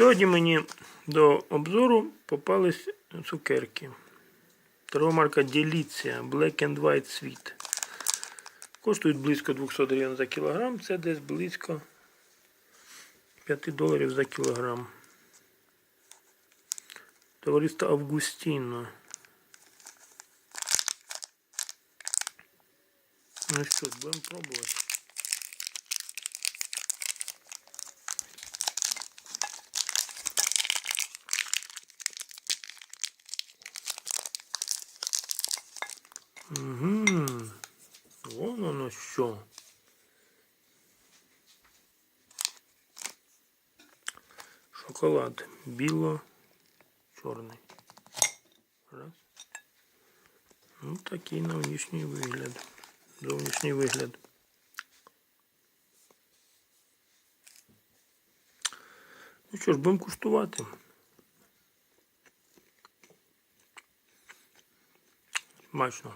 Сьогодні мені до обзору попались цукерки. Торгова марка Деліція Black and White Sweet. Коштують близько 200 гривень за кілограм. Це десь близько 5 доларів за кілограм. Товариство Августіно. Ну що, будемо пробувати. Угу. Вон воно що. Шоколад біло-чорний. Раз. Ну, такий зовнішній вигляд. Зовнішній вигляд. Ну що ж, будемо куштувати. Смачно.